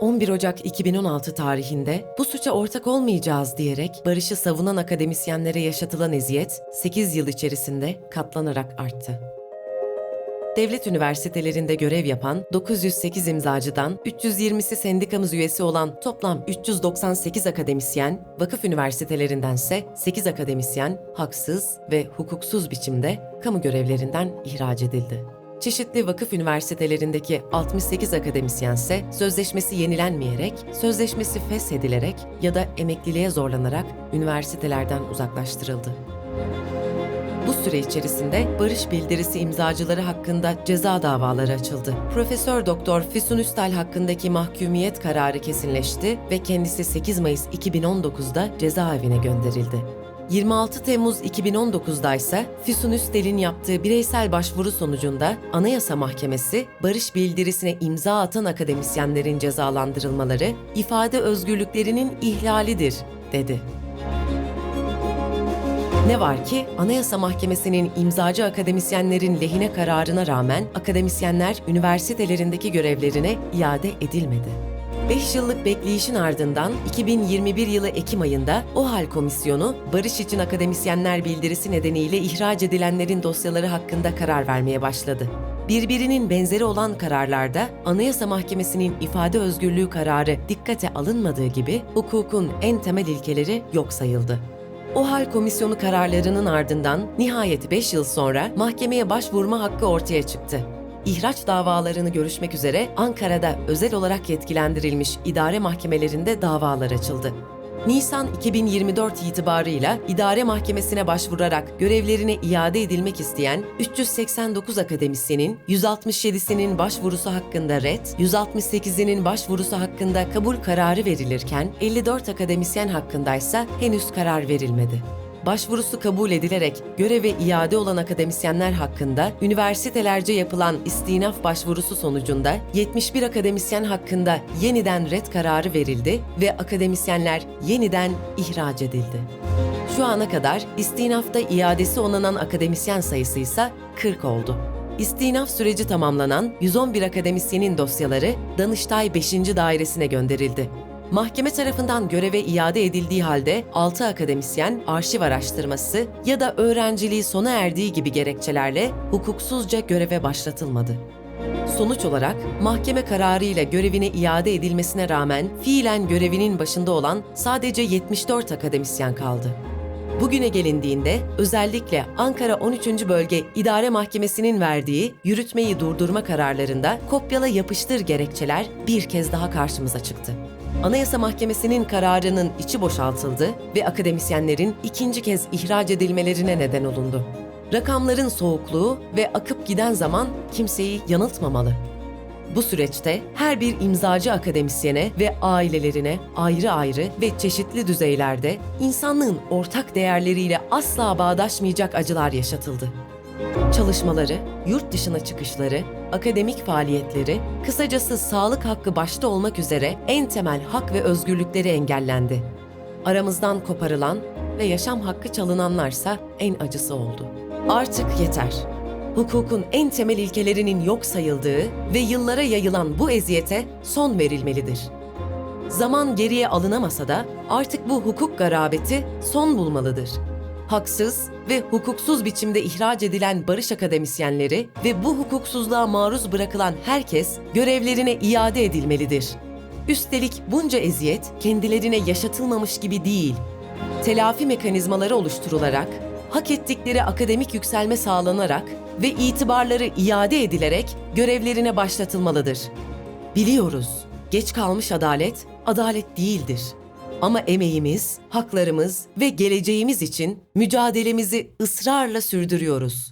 11 Ocak 2016 tarihinde bu suça ortak olmayacağız diyerek barışı savunan akademisyenlere yaşatılan eziyet 8 yıl içerisinde katlanarak arttı. Devlet üniversitelerinde görev yapan 908 imzacıdan 320'si sendikamız üyesi olan toplam 398 akademisyen, vakıf üniversitelerindense 8 akademisyen haksız ve hukuksuz biçimde kamu görevlerinden ihraç edildi. Çeşitli vakıf üniversitelerindeki 68 akademisyense sözleşmesi yenilenmeyerek, sözleşmesi feshedilerek ya da emekliliğe zorlanarak üniversitelerden uzaklaştırıldı. Bu süre içerisinde barış bildirisi imzacıları hakkında ceza davaları açıldı. Profesör Doktor Füsun Üstel hakkındaki mahkumiyet kararı kesinleşti ve kendisi 8 Mayıs 2019'da cezaevine gönderildi. 26 Temmuz 2019'da ise Füsun Üstel'in yaptığı bireysel başvuru sonucunda Anayasa Mahkemesi barış bildirisine imza atan akademisyenlerin cezalandırılmaları ifade özgürlüklerinin ihlalidir dedi. Ne var ki Anayasa Mahkemesi'nin imzacı akademisyenlerin lehine kararına rağmen akademisyenler üniversitelerindeki görevlerine iade edilmedi. 5 yıllık bekleyişin ardından 2021 yılı Ekim ayında OHAL Komisyonu, barış için akademisyenler bildirisi nedeniyle ihraç edilenlerin dosyaları hakkında karar vermeye başladı. Birbirinin benzeri olan kararlarda Anayasa Mahkemesi'nin ifade özgürlüğü kararı dikkate alınmadığı gibi hukukun en temel ilkeleri yok sayıldı. OHAL komisyonu kararlarının ardından nihayet 5 yıl sonra mahkemeye başvurma hakkı ortaya çıktı. İhraç davalarını görüşmek üzere Ankara'da özel olarak yetkilendirilmiş idare mahkemelerinde davalar açıldı. Nisan 2024 itibarıyla idare mahkemesine başvurarak görevlerine iade edilmek isteyen 389 akademisyenin 167'sinin başvurusu hakkında red, 168'inin başvurusu hakkında kabul kararı verilirken 54 akademisyen hakkındaysa henüz karar verilmedi. Başvurusu kabul edilerek göreve iade olan akademisyenler hakkında üniversitelerce yapılan istinaf başvurusu sonucunda 71 akademisyen hakkında yeniden red kararı verildi ve akademisyenler yeniden ihraç edildi. Şu ana kadar istinafta iadesi onanan akademisyen sayısı ise 40 oldu. İstinaf süreci tamamlanan 111 akademisyenin dosyaları Danıştay 5. Dairesine gönderildi. Mahkeme tarafından göreve iade edildiği halde 6 akademisyen arşiv araştırması ya da öğrenciliği sona erdiği gibi gerekçelerle hukuksuzca göreve başlatılmadı. Sonuç olarak mahkeme kararıyla görevine iade edilmesine rağmen fiilen görevinin başında olan sadece 74 akademisyen kaldı. Bugüne gelindiğinde özellikle Ankara 13. Bölge İdare Mahkemesi'nin verdiği yürütmeyi durdurma kararlarında kopyala yapıştır gerekçeler bir kez daha karşımıza çıktı. Anayasa Mahkemesi'nin kararının içi boşaltıldı ve akademisyenlerin ikinci kez ihraç edilmelerine neden olundu. Rakamların soğukluğu ve akıp giden zaman kimseyi yanıltmamalı. Bu süreçte her bir imzacı akademisyene ve ailelerine ayrı ayrı ve çeşitli düzeylerde insanlığın ortak değerleriyle asla bağdaşmayacak acılar yaşatıldı. Çalışmaları, yurt dışına çıkışları, akademik faaliyetleri, kısacası sağlık hakkı başta olmak üzere en temel hak ve özgürlükleri engellendi. Aramızdan koparılan ve yaşam hakkı çalınanlarsa en acısı oldu. Artık yeter. Hukukun en temel ilkelerinin yok sayıldığı ve yıllara yayılan bu eziyete son verilmelidir. Zaman geriye alınamasa da artık bu hukuk garabeti son bulmalıdır. Haksız ve hukuksuz biçimde ihraç edilen barış akademisyenleri ve bu hukuksuzluğa maruz bırakılan herkes görevlerine iade edilmelidir. Üstelik bunca eziyet kendilerine yaşatılmamış gibi değil. Telafi mekanizmaları oluşturularak, hak ettikleri akademik yükselme sağlanarak ve itibarları iade edilerek görevlerine başlatılmalıdır. Biliyoruz, geç kalmış adalet, adalet değildir. Ama emeğimiz, haklarımız ve geleceğimiz için mücadelemizi ısrarla sürdürüyoruz.